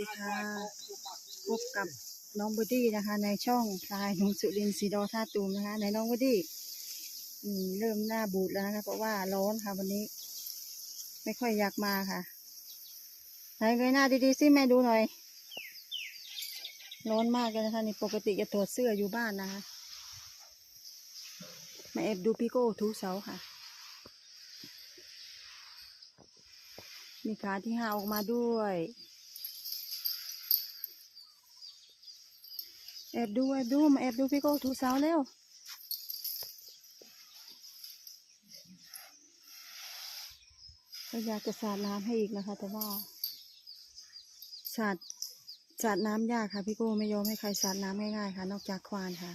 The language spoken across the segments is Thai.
ดีค่ะพบกับน้องบอดี้นะคะ ในช่องพลายหนุ่มสุรินทร์สีดอท่าตูมนะคะในน้องบอดี้เริ่มหน้าบูดแล้วนะคะ เพราะว่าร้อนค่ะวันนี้ ไม่ค่อยอยากมาค่ะไหนเงยหน้าดีๆสิแม่ดูหน่อย ร้อนมากเลยนะคะนี่ปกติจะถอดเสื้ออยู่บ้านนะคะมาแอบดูพี่โก้ทูเสาค่ะ มีขาที่ห้าออกมาด้วย แอบดูแอบดูมาแอบดูพี่โก้ถูเสาแล้วก็อยากจะสาดน้ำให้อีกนะคะ แต่ว่าสาดสาดน้ำยากค่ะ พี่โก้ไม่ยอมให้ใครสาดน้ำง่ายๆค่ะ นอกจากควานค่ะ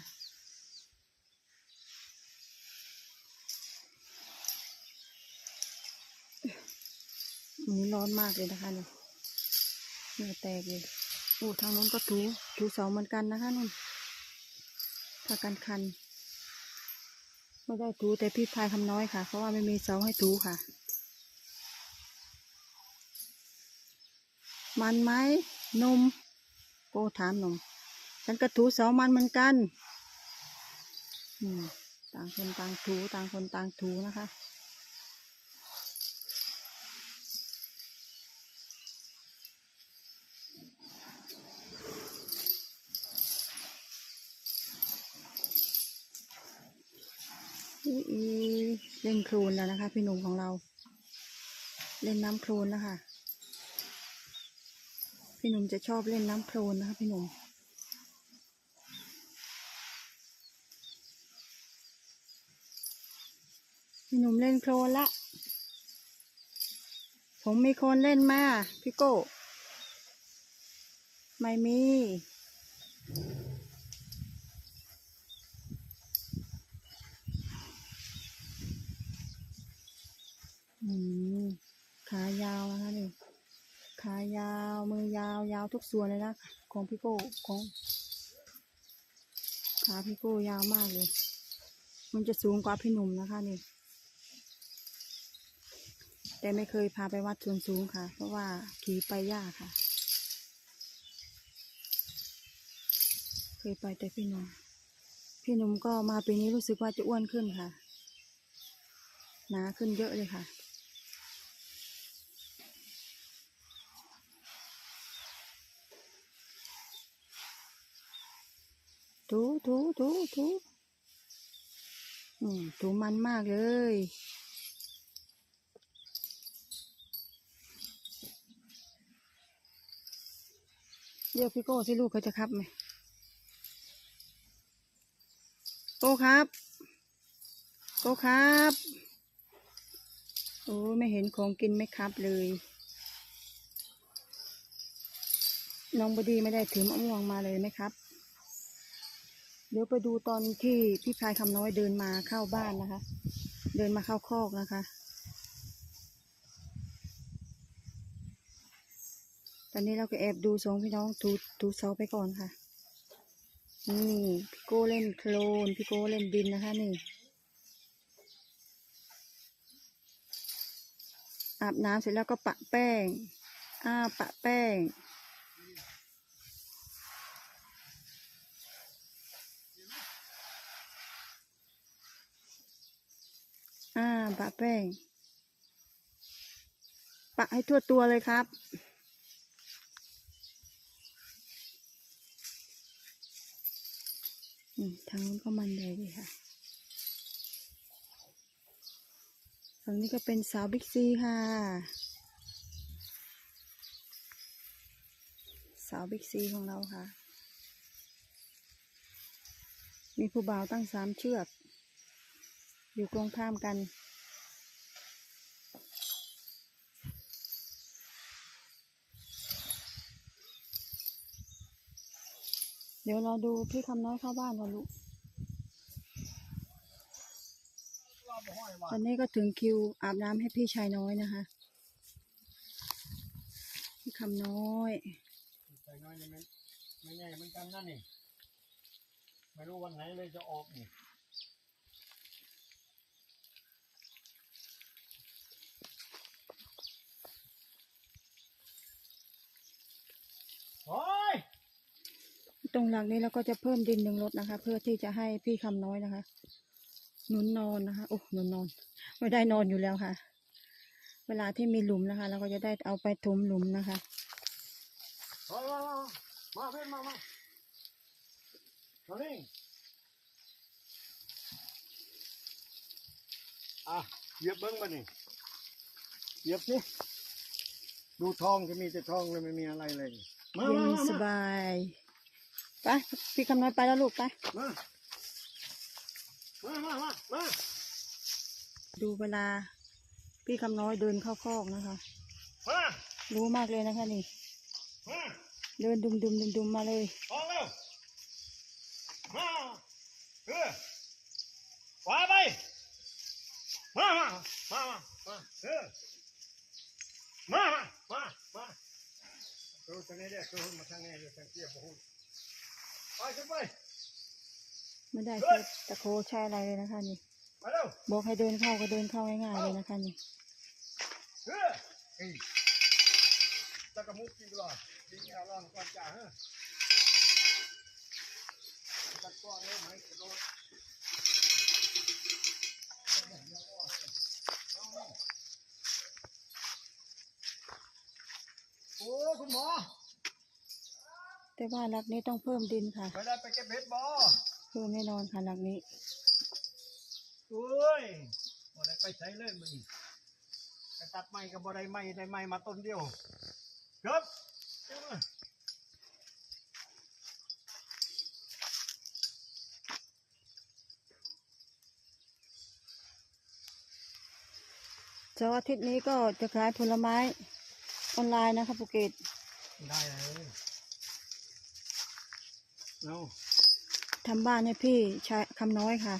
นี้ร้อนมากเลยนะคะเนี่ยเหงื่อแตกเลย โอ้ทางนู้นก็ถูถูเสาเหมือนกันนะคะนุ่นถ้ากันคัน ไม่ได้ถูแต่พี่พายคำน้อยค่ะ เพราะว่าไม่มีเสาให้ถูค่ะ มันไหมนมโก้ถามหนมฉันก็ถูเสามันเหมือนกันอืมต่างคนต่างถูต่างคนต่างถูนะคะ เล่นโคลนแล้วนะคะ พี่หนุ่มของเรา เล่นน้ำโคลนแล้วค่ะพี่หนุ่มจะชอบเล่นน้ำโคลนนะคะพี่หนุ่มพี่หนุ่มเล่นโคลนละ ผมมีคนเล่นมาพี่โก้ ไม่มี ขายาวนะคะนี่ขายาวมือยาวยาวทุกส่วนเลยนะของพี่โก้ของขาพี่โก้ยาวมากเลย มันจะสูงกว่าพี่หนุ่มนะคะนี่ แต่ไม่เคยพาไปวัดส่วนสูงค่ะ เพราะว่าขี่ไปยากค่ะ เคยไปแต่พี่หนุ่ม พี่หนุ่มก็มาปีนี้รู้สึกว่าจะอ้วนขึ้นค่ะ หนาขึ้นเยอะเลยค่ะ ถูถูถูถูอืมถูมันมากเลยเรียกพี่โก้สิลูกเขาจะครับไหมโก้ครับโก้ครับโอ้ไม่เห็นของกินไหมครับเลยน้องบดีไม่ได้ถือมะม่วงมาเลยไหมครับ ดี๋ยวไปดูตอนที่พี่พายคำน้อยเดินมาเข้าบ้านนะคะ เดินมาเข้าคอกนะคะ ตอนนี้เราก็แอบดูสองพี่น้องถูถูเสาไปก่อนค่ะ นี่พี่โก้เล่นโคลนพี่โก้เล่นดินนะคะนี่อาบน้ำเสร็จแล้วก็ปะแป้ง อ้าปะแป้ง ปะแป้ง ปะให้ทั่วตัวเลยครับอืมทางนู้นก็มันใหญ่เลยค่ะฝั่งนี้ก็เป็นสาวบิ๊กซีค่ะ สาวบิ๊กซีของเราค่ะ มีผู้บ่าวตั้งสามเชือก อยู่ตรงข้ามกัน เดี๋ยวเราดูพี่คำน้อยเข้าบ้านก่อนลูก ตอนนี้ก็ถึงคิวอาบน้ำให้พี่ชายน้อยนะคะ พี่คำน้อยชายน้อยนี่ไม่ไม่แน่เหมือนกันนั่นนี่ไม่รู้วันไหนเลยจะออกนี่ ตรงหลังนี้เราก็จะเพิ่มดินหนึ่งรถนะคะ เพื่อที่จะให้พี่คำน้อยนะคะหนุนนอนนะคะโอ้หนุนนอน ไม่ได้นอนอยู่แล้วค่ะ เวลาที่มีหลุมนะคะ เราก็จะได้เอาไปถมหลุมนะคะมามามามาเพื่อนมามามานี่อะเหยียบเบิ้งมานี่เหยียบสิดูทองจะมีแต่ทองเลยไม่มีอะไรเลยมามามาสมาบาย ไปพี่คำน้อยไปแล้วลูกไป มามามามามาดูเวลา พี่คำน้อยเดินเข้าคอกนะคะ มารู้มากเลยนะคะนี่ มาเดินดุมดุมดุมดุมมาเลยทองเร็วมาเออขวาไปมามามามามาเออมามามามาดูทางนี้เด้อดูมาทางนี้เด้อทางเทียบหูไปขึ้น ไปไม่ได้ใช้ตะโคใช้อะไรเลยนะคะนี่ไปเร็วบอกให้เดินเข้าก็เดินเข้าง่ายๆเลยนะคะนี่เออเฮ้ยตะกะมุกกินก่อนกินเอาล่องก่อนจ้าเฮ้อตะกร้อเร็วไหมกระโดดโอ้คุณหมอ แต่ว่าหลักนี้ต้องเพิ่มดินค่ะไปได้ไปเก็บเห็ดบ่เพิ่มแน่นอนค่ะหลักนี้โอ้ยบ่ได้ไปใช้เลยมึงไปตัดไม้กับบ่ได้ไม้ได้ไม้มาต้นเดียวครับเจ้ามาเสาร์อาทิตย์นี้ก็จะขายผลไม้ออนไลน์นะคะภูเก็ตได้เลย เอาทำบ้านให้พี่ชายคำน้อยค่ะ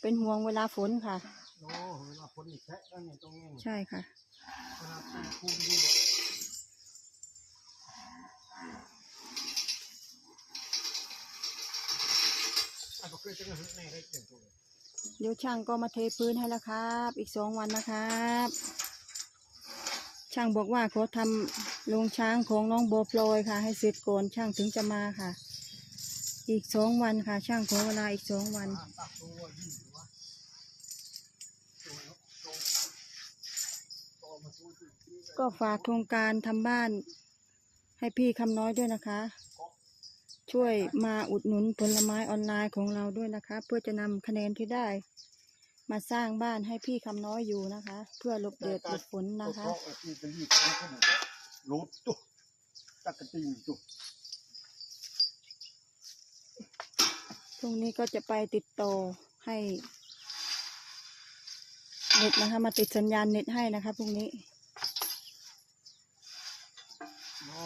เป็นห่วงเวลาฝนค่ะ โอ้เวลาฝนนี่แทะกันนี่ตรงนี้นี่ใช่ค่ะขนาดเป็นคูณดูบ่อะก็คือจะเห็นแน่ได้เต็มตัวเลยเดี๋ยวช่างก็มาเทพื้นให้แล้วครับ อีกสองวันนะครับ ช่างบอกว่าเขาทำโรงช้างของน้องโบพลอยค่ะ ให้เสร็จก่อนช่างถึงจะมาค่ะ อีกสองวันค่ะ ช่างขอเวลาอีกสองวันอะตักตัวยิ่งหรือว่าตัวเนาะตัวตัวมาสู้ที่ที่ก็ฝากโครงการทำบ้าน ให้พี่คำน้อยด้วยนะคะ ช่วยมาอุดหนุนผลไม้ออนไลน์ของเราด้วยนะคะ เพื่อจะนำคะแนนที่ได้ มาสร้างบ้านให้พี่คำน้อยอยู่นะคะ เพื่อหลบแดดหลบฝนนะคะรูดตุ๊ตักกะตี ตุ๊พรุ่งนี้ก็จะไปติดต่อให้เน็ตนะคะ มาติดสัญญาณเน็ตให้นะคะพรุ่งนี้โอ้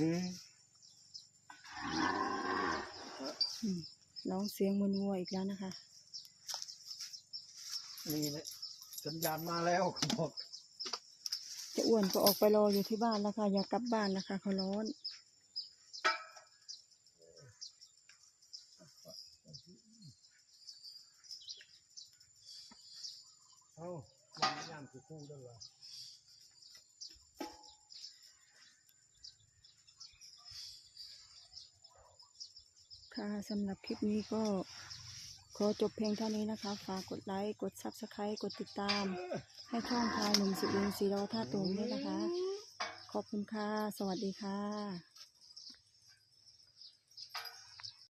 นี่อืมร้องเสียงมึนวัวอีกแล้วนะคะ นี่แหละสัญญาณมาแล้วเขาบอกเจะอ้วนก็ออกไปรออยู่ที่บ้านแล้วค่ะ อยากกลับบ้านนะคะเขาร้อน เอ้ายังยังคือคู่ด้วยเหรอค่ะสำหรับคลิปนี้ก็ขอจบเพียงเท่านี้นะคะ ฝากกดไลค์ กด Subscribe กดติดตาม ให้ช่องพายหนุ่มสุรินทร์สีดอท่าตูมด้วยนะคะ ขอบคุณค่ะ สวัสดีค่ะ